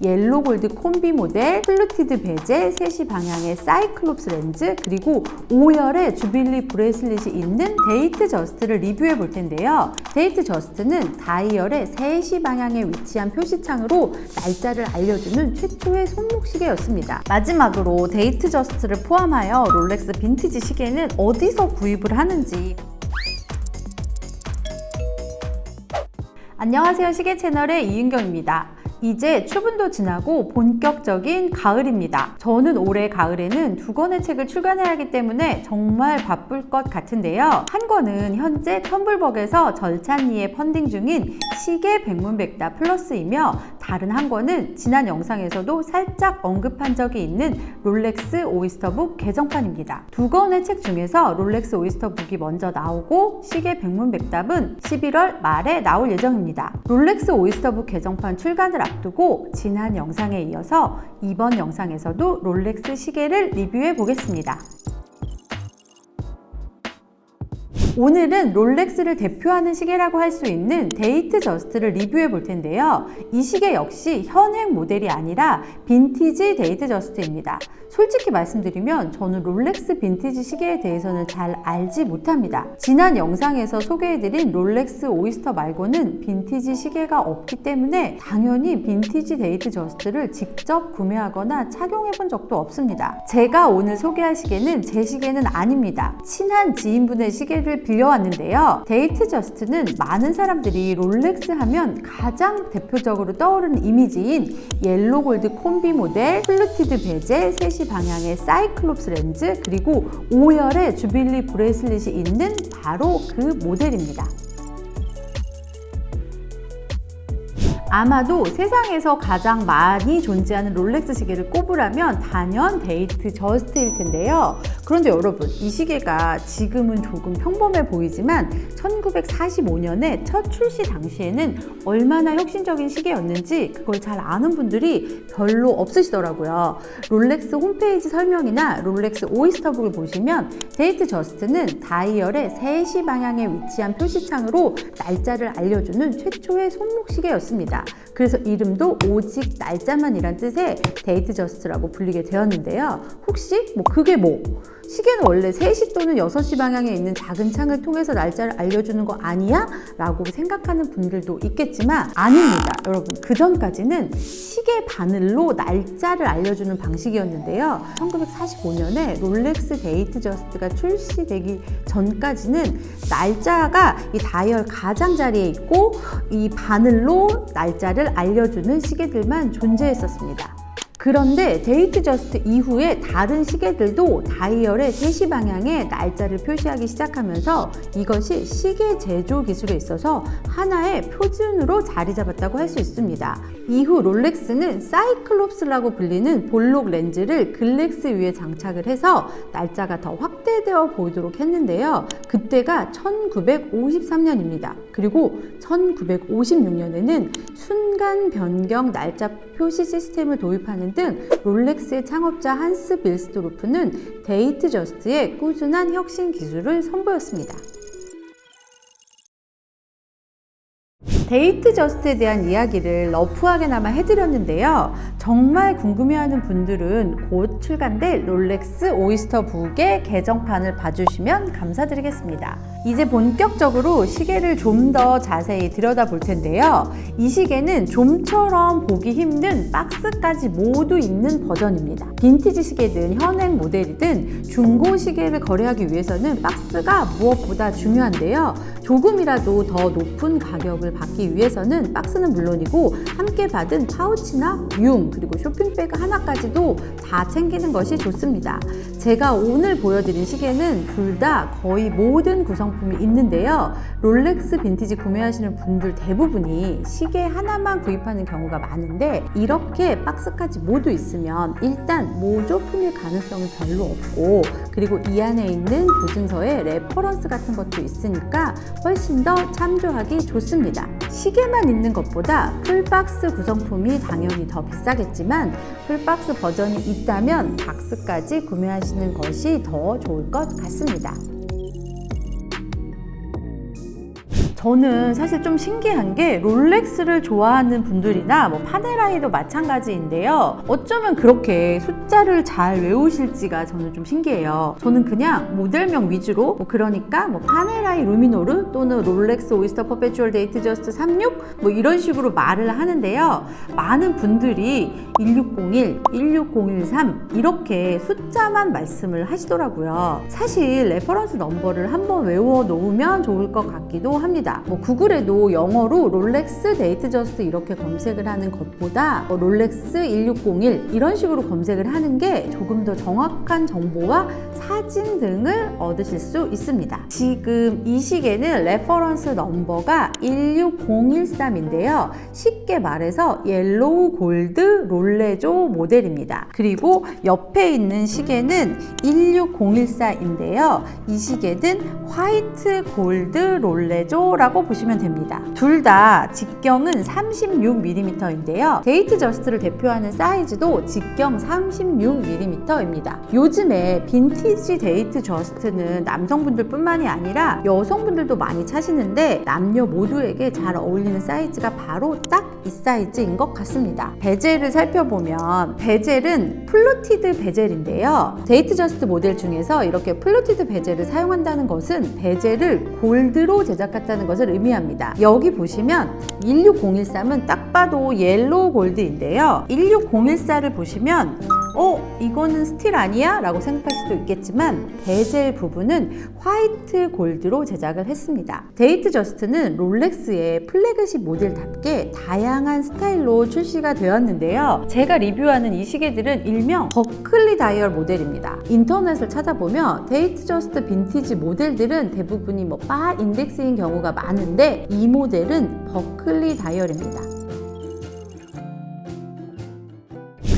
옐로 골드 콤비 모델, 플루티드 베젤, 3시 방향의 사이클롭스 렌즈, 그리고 5열의 주빌리 브레슬릿이 있는 데이트 저스트를 리뷰해 볼 텐데요. 데이트 저스트는 다이얼의 3시 방향에 위치한 표시창으로 날짜를 알려주는 최초의 손목 시계였습니다. 마지막으로 데이트 저스트를 포함하여 롤렉스 빈티지 시계는 어디서 구입을 하는지 안녕하세요. 시계 채널의 이은경입니다. 이제 추분도 지나고 본격적인 가을입니다. 저는 올해 가을에는 두 권의 책을 출간해야 하기 때문에 정말 바쁠 것 같은데요. 한 권은 현재 텀블벅에서 절찬리에 펀딩 중인 시계 백문백답 플러스이며 다른 한 권은 지난 영상에서도 살짝 언급한 적이 있는 롤렉스 오이스터북 개정판입니다. 두 권의 책 중에서 롤렉스 오이스터북이 먼저 나오고 시계 백문백답은 11월 말에 나올 예정입니다. 롤렉스 오이스터북 개정판 출간을 앞두고 지난 영상에 이어서 이번 영상에서도 롤렉스 시계를 리뷰해 보겠습니다. 오늘은 롤렉스를 대표하는 시계라고 할 수 있는 데이트 저스트를 리뷰해 볼 텐데요. 이 시계 역시 현행 모델이 아니라 빈티지 데이트 저스트입니다. 솔직히 말씀드리면 저는 롤렉스 빈티지 시계에 대해서는 잘 알지 못합니다. 지난 영상에서 소개해드린 롤렉스 오이스터 말고는 빈티지 시계가 없기 때문에 당연히 빈티지 데이트 저스트를 직접 구매하거나 착용해 본 적도 없습니다. 제가 오늘 소개할 시계는 제 시계는 아닙니다. 친한 지인분의 시계를 빌려왔는데요. 데이트 저스트는 많은 사람들이 롤렉스 하면 가장 대표적으로 떠오르는 이미지인 옐로 골드 콤비 모델, 플루티드 베젤, 3시 방향의 사이클롭스 렌즈, 그리고 5열의 주빌리 브레슬릿이 있는 바로 그 모델입니다. 아마도 세상에서 가장 많이 존재하는 롤렉스 시계를 꼽으라면 단연 데이트 저스트일 텐데요. 그런데 여러분, 이 시계가 지금은 조금 평범해 보이지만 1945년에 첫 출시 당시에는 얼마나 혁신적인 시계였는지 그걸 잘 아는 분들이 별로 없으시더라고요. 롤렉스 홈페이지 설명이나 롤렉스 오이스터북을 보시면 데이트 저스트는 다이얼의 3시 방향에 위치한 표시창으로 날짜를 알려주는 최초의 손목 시계였습니다. 그래서 이름도 오직 날짜만이란 뜻의 데이트 저스트라고 불리게 되었는데요. 혹시 뭐 그게 뭐? 시계는 원래 3시 또는 6시 방향에 있는 작은 창을 통해서 날짜를 알려주는 거 아니야? 라고 생각하는 분들도 있겠지만 아닙니다. 여러분, 그 전까지는 시계 바늘로 날짜를 알려주는 방식이었는데요. 1945년에 롤렉스 데이트 저스트가 출시되기 전까지는 날짜가 이 다이얼 가장자리에 있고 이 바늘로 날 짜를 알려주는 시계들만 존재했었습니다. 그런데 데이트 저스트 이후에 다른 시계들도 다이얼의 3시 방향에 날짜를 표시하기 시작하면서 이것이 시계 제조 기술에 있어서 하나의 표준으로 자리 잡았다고 할 수 있습니다. 이후 롤렉스는 사이클롭스라고 불리는 볼록 렌즈를 글렉스 위에 장착을 해서 날짜가 더 확대되어 보이도록 했는데요. 그때가 1953년입니다. 그리고 1956년에는 순간 변경 날짜 표시 시스템을 도입하는 등 롤렉스의 창업자 한스 빌스도르프는 데이트 저스트의 꾸준한 혁신 기술을 선보였습니다. 데이트 저스트에 대한 이야기를 러프하게나마 해드렸는데요. 정말 궁금해하는 분들은 곧 출간될 롤렉스 오이스터 북의 개정판을 봐주시면 감사드리겠습니다. 이제 본격적으로 시계를 좀 더 자세히 들여다볼 텐데요. 이 시계는 좀처럼 보기 힘든 박스까지 모두 있는 버전입니다. 빈티지 시계든 현행 모델이든 중고 시계를 거래하기 위해서는 박스가 무엇보다 중요한데요. 조금이라도 더 높은 가격을 받기 위해서는 박스는 물론이고 함께 받은 파우치나 융 그리고 쇼핑백 하나까지도 다 챙기는 것이 좋습니다. 제가 오늘 보여드린 시계는 둘 다 거의 모든 구성품이 있는데요. 롤렉스 빈티지 구매하시는 분들 대부분이 시계 하나만 구입하는 경우가 많은데 이렇게 박스까지 모두 있으면 일단 모조품일 가능성이 별로 없고 그리고 이 안에 있는 보증서에 레퍼런스 같은 것도 있으니까 훨씬 더 참조하기 좋습니다. 시계만 있는 것보다 풀박스 구성품이 당연히 더 비싸겠지만 풀박스 버전이 있다면 박스까지 구매하시는 것이 더 좋을 것 같습니다. 저는 사실 좀 신기한 게 롤렉스를 좋아하는 분들이나 뭐 파네라이도 마찬가지인데요. 어쩌면 그렇게 숫자를 잘 외우실지가 저는 좀 신기해요. 저는 그냥 모델명 위주로 뭐 그러니까 뭐 파네라이 루미노르 또는 롤렉스 오이스터 퍼페추얼 데이트 저스트 36 뭐 이런 식으로 말을 하는데요. 많은 분들이 1601, 16013 이렇게 숫자만 말씀을 하시더라고요. 사실 레퍼런스 넘버를 한번 외워 놓으면 좋을 것 같기도 합니다. 뭐 구글에도 영어로 롤렉스 데이트 저스트 이렇게 검색을 하는 것보다 뭐 롤렉스 1601 이런 식으로 검색을 하는 게 조금 더 정확한 정보와 사진 등을 얻으실 수 있습니다. 지금 이 시계는 레퍼런스 넘버가 16013인데요. 쉽게 말해서 옐로우 골드 롤레조 모델입니다. 그리고 옆에 있는 시계는 16014인데요. 이 시계는 화이트 골드 롤레조라고 보시면 됩니다. 둘 다 직경은 36mm인데요. 데이트 저스트를 대표하는 사이즈도 직경 36mm입니다. 요즘에 빈티지 데이트 저스트는 남성분들 뿐만이 아니라 여성분들도 많이 차시는데 남녀 모두에게 잘 어울리는 사이즈가 바로 딱 이 사이즈인 것 같습니다. 베젤을 살펴보면 베젤은 플루티드 베젤인데요. 데이트 저스트 모델 중에서 이렇게 플루티드 베젤을 사용한다는 것은 베젤을 골드로 제작했다는 것을 의미합니다. 여기 보시면 16013은 딱 봐도 옐로우 골드인데요. 16014를 보시면 어, 이거는 스틸 아니야? 라고 생각할 수도 있겠지만 베젤 부분은 화이트 골드로 제작을 했습니다. 데이트 저스트는 롤렉스의 플래그십 모델답게 다양한 스타일로 출시가 되었는데요. 제가 리뷰하는 이 시계들은 일명 버클리 다이얼 모델입니다. 인터넷을 찾아보면 데이트 저스트 빈티지 모델들은 대부분이 뭐 바 인덱스인 경우가 많은데 이 모델은 버클리 다이얼입니다.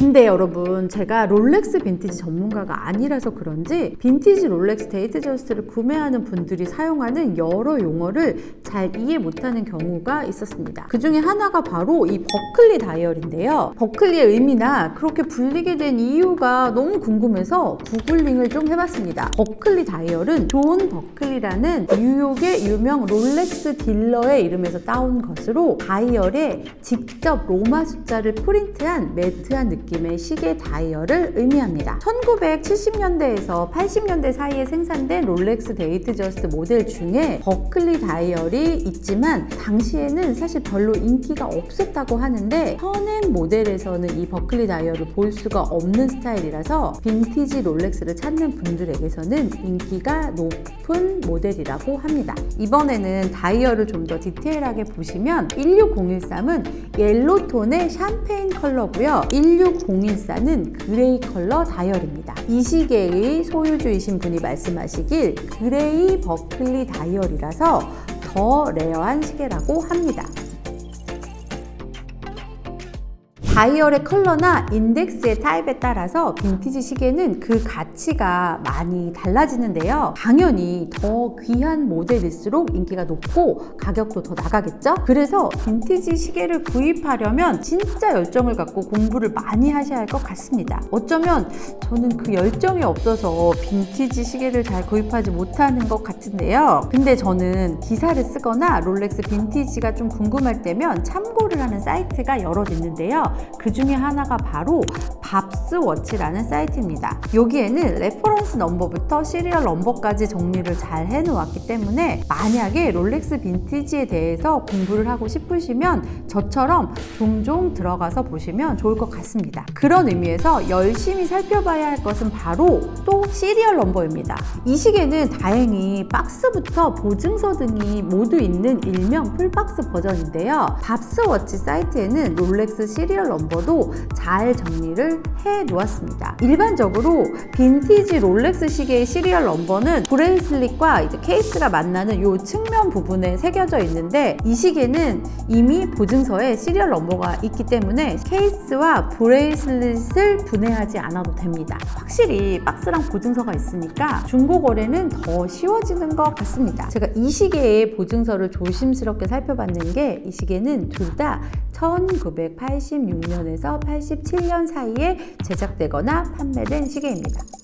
근데 여러분 제가 롤렉스 빈티지 전문가가 아니라서 그런지 빈티지 롤렉스 데이트 저스트를 구매하는 분들이 사용하는 여러 용어를 잘 이해 못하는 경우가 있었습니다. 그 중에 하나가 바로 이 버클리 다이얼인데요. 버클리의 의미나 그렇게 불리게 된 이유가 너무 궁금해서 구글링을 좀 해봤습니다. 버클리 다이얼은 존 버클리라는 뉴욕의 유명 롤렉스 딜러의 이름에서 따온 것으로 다이얼에 직접 로마 숫자를 프린트한 매트한 느낌 의 시계 다이얼을 의미합니다. 1970년대에서 80년대 사이에 생산된 롤렉스 데이트 저스트 모델 중에 버클리 다이얼이 있지만 당시에는 사실 별로 인기가 없었다고 하는데 현행 모델에서는 이 버클리 다이얼을 볼 수가 없는 스타일이라서 빈티지 롤렉스를 찾는 분들에게서는 인기가 높은 모델이라고 합니다. 이번에는 다이얼을 좀 더 디테일하게 보시면 16013은 옐로톤의 샴페인 컬러고요. 16014는 그레이 컬러 다이얼입니다. 이 시계의 소유주이신 분이 말씀하시길 그레이 버클리 다이얼이라서 더 레어한 시계라고 합니다. 다이얼의 컬러나 인덱스의 타입에 따라서 빈티지 시계는 그 가치가 많이 달라지는데요. 당연히 더 귀한 모델일수록 인기가 높고 가격도 더 나가겠죠? 그래서 빈티지 시계를 구입하려면 진짜 열정을 갖고 공부를 많이 하셔야 할 것 같습니다. 어쩌면 저는 그 열정이 없어서 빈티지 시계를 잘 구입하지 못하는 것 같은데요. 근데 저는 기사를 쓰거나 롤렉스 빈티지가 좀 궁금할 때면 참고를 하는 사이트가 여러 있는데요. 그 중에 하나가 바로 밥스워치라는 사이트입니다. 여기에는 레퍼런스 넘버부터 시리얼 넘버까지 정리를 잘 해놓았기 때문에 만약에 롤렉스 빈티지에 대해서 공부를 하고 싶으시면 저처럼 종종 들어가서 보시면 좋을 것 같습니다. 그런 의미에서 열심히 살펴봐야 할 것은 바로 또 시리얼 넘버입니다. 이 시계는 다행히 박스부터 보증서 등이 모두 있는 일명 풀박스 버전인데요. 밥스워치 사이트에는 롤렉스 시리얼 넘버 도 잘 정리를 해 놓았습니다. 일반적으로 빈티지 롤렉스 시계의 시리얼 넘버는 브레이슬릿과 이제 케이스가 만나는 이 측면 부분에 새겨져 있는데 이 시계는 이미 보증서에 시리얼 넘버가 있기 때문에 케이스와 브레이슬릿을 분해하지 않아도 됩니다. 확실히 박스랑 보증서가 있으니까 중고 거래는 더 쉬워지는 것 같습니다. 제가 이 시계의 보증서를 조심스럽게 살펴봤는 게 이 시계는 둘 다 1986년에서 87년 사이에 제작되거나 판매된 시계입니다.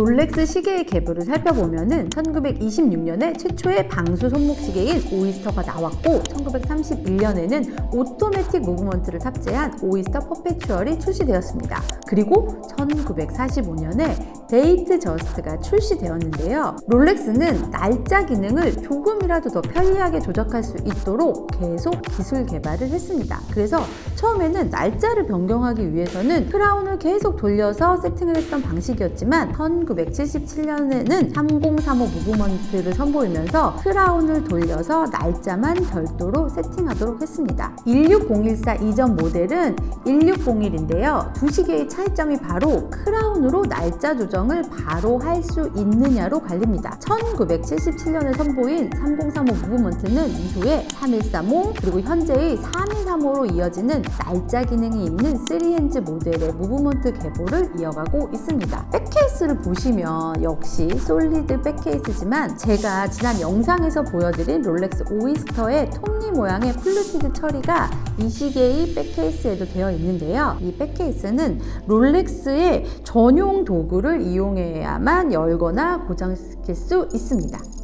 롤렉스 시계의 계보를 살펴보면은 1926년에 최초의 방수 손목 시계인 오이스터가 나왔고 1931년에는 오토매틱 무브먼트를 탑재한 오이스터 퍼페추얼이 출시되었습니다. 그리고 1945년에 데이트 저스트가 출시되었는데요. 롤렉스는 날짜 기능을 조금이라도 더 편리하게 조작할 수 있도록 계속 기술 개발을 했습니다. 그래서 처음에는 날짜를 변경하기 위해서는 크라운을 계속 돌려서 세팅을 했던 방식이었지만 1977년에는 3035 무브먼트를 선보이면서 크라운을 돌려서 날짜만 별도로 세팅하도록 했습니다. 16014 이전 모델은 1601인데요. 두 시계의 차이점이 바로 크라운으로 날짜 조정을 바로 할 수 있느냐로 갈립니다. 1977년에 선보인 3035 무브먼트는 이후에 3135 그리고 현재의 3235로 이어지는 날짜 기능이 있는 3핸즈 모델의 무브먼트 계보를 이어가고 있습니다. 백케이스를 보시면 역시 솔리드 백케이스지만 제가 지난 영상에서 보여드린 롤렉스 오이스터의 톱니 모양의 플루티드 처리가 이 시계의 백케이스에도 되어 있는데요. 이 백케이스는 롤렉스의 전용 도구를 이용해야만 열거나 고정시킬 수 있습니다.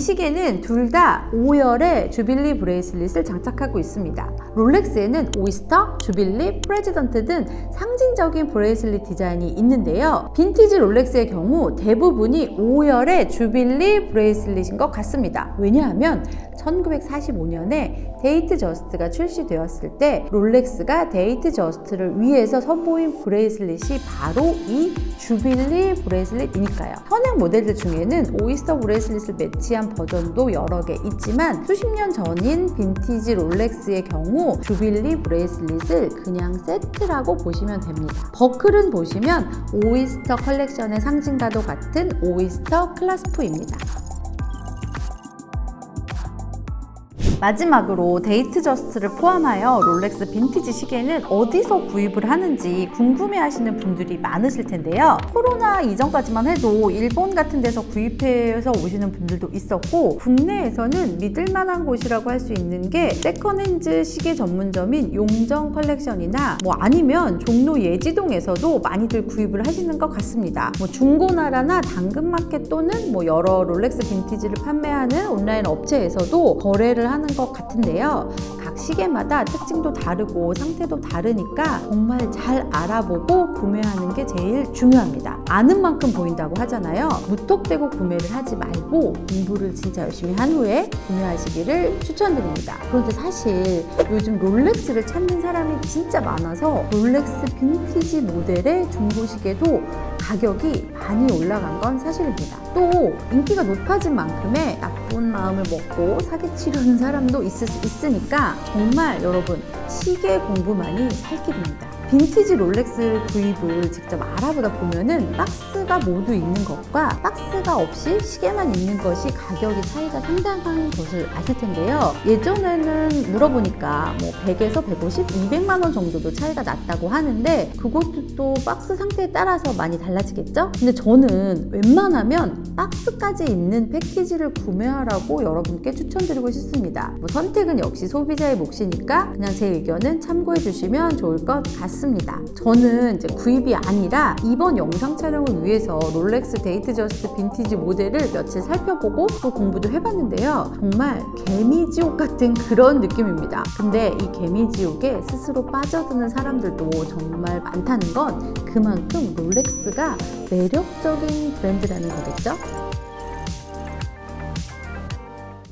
이 시계는 둘 다 5열의 주빌리 브레이슬릿을 장착하고 있습니다. 롤렉스에는 오이스터, 주빌리, 프레지던트 등 상징적인 브레이슬릿 디자인이 있는데요. 빈티지 롤렉스의 경우 대부분이 5열의 주빌리 브레이슬릿인 것 같습니다. 왜냐하면 1945년에 데이트 저스트가 출시되었을 때 롤렉스가 데이트 저스트를 위해서 선보인 브레이슬릿이 바로 이 주빌리 브레이슬릿이니까요. 현행 모델들 중에는 오이스터 브레이슬릿을 매치한 버전도 여러 개 있지만 수십 년 전인 빈티지 롤렉스의 경우 주빌리 브레이슬릿을 그냥 세트라고 보시면 됩니다. 버클은 보시면 오이스터 컬렉션의 상징과도 같은 오이스터 클라스프입니다. 마지막으로 데이트 저스트를 포함하여 롤렉스 빈티지 시계는 어디서 구입을 하는지 궁금해 하시는 분들이 많으실 텐데요. 코로나 이전까지만 해도 일본 같은 데서 구입해서 오시는 분들도 있었고 국내에서는 믿을만한 곳이라고 할 수 있는 게 세컨핸즈 시계 전문점인 용정 컬렉션이나 뭐 아니면 종로 예지동에서도 많이들 구입을 하시는 것 같습니다. 뭐 중고나라나 당근마켓 또는 뭐 여러 롤렉스 빈티지를 판매하는 온라인 업체에서도 거래를 하는 것 같은데요. 각 시계마다 특징도 다르고 상태도 다르니까 정말 잘 알아보고 구매하는 게 제일 중요합니다. 아는 만큼 보인다고 하잖아요. 무턱대고 구매를 하지 말고 공부를 진짜 열심히 한 후에 구매하시기를 추천드립니다. 그런데 사실 요즘 롤렉스를 찾는 사람이 진짜 많아서 롤렉스 빈티지 모델의 중고 시계도 가격이 많이 올라간 건 사실입니다. 또 인기가 높아진 만큼의 나쁜 마음을 먹고 사기치려는 사람도 있을 수 있으니까 정말 여러분 시계 공부만이 살 길입니다. 빈티지 롤렉스 구입을 직접 알아보다 보면은 박스가 모두 있는 것과 박스가 없이 시계만 있는 것이 가격이 차이가 상당한 것을 아실 텐데요. 예전에는 물어보니까 뭐 100에서 150, 200만 원 정도도 차이가 났다고 하는데 그것도 또 박스 상태에 따라서 많이 달라지겠죠? 근데 저는 웬만하면 박스까지 있는 패키지를 구매하라고 여러분께 추천드리고 싶습니다. 뭐 선택은 역시 소비자의 몫이니까 그냥 제 의견은 참고해 주시면 좋을 것 같 습니다. 저는 이제 구입이 아니라 이번 영상 촬영을 위해서 롤렉스 데이트 저스트 빈티지 모델을 며칠 살펴보고 또 공부도 해봤는데요. 정말 개미지옥 같은 그런 느낌입니다. 근데 이 개미지옥에 스스로 빠져드는 사람들도 정말 많다는 건 그만큼 롤렉스가 매력적인 브랜드라는 거겠죠?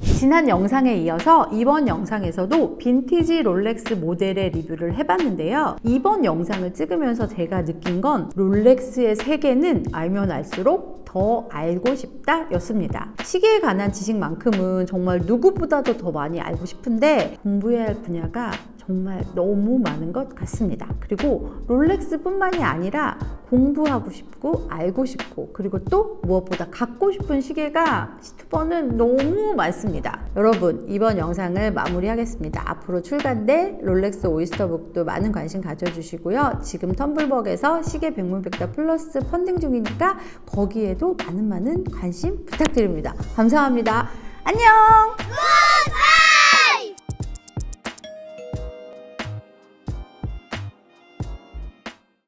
지난 영상에 이어서 이번 영상에서도 빈티지 롤렉스 모델의 리뷰를 해봤는데요. 이번 영상을 찍으면서 제가 느낀 건 롤렉스의 세계는 알면 알수록 더 알고 싶다 였습니다. 시계에 관한 지식만큼은 정말 누구보다도 더 많이 알고 싶은데 공부해야 할 분야가 정말 너무 많은 것 같습니다. 그리고 롤렉스뿐만이 아니라 공부하고 싶고 알고 싶고 그리고 또 무엇보다 갖고 싶은 시계가 시트버는 너무 많습니다. 여러분 이번 영상을 마무리하겠습니다. 앞으로 출간될 롤렉스 오이스터북도 많은 관심 가져주시고요. 지금 텀블벅에서 시계 백문백답 플러스 펀딩 중이니까 거기에도 많은 많은 관심 부탁드립니다. 감사합니다. 안녕!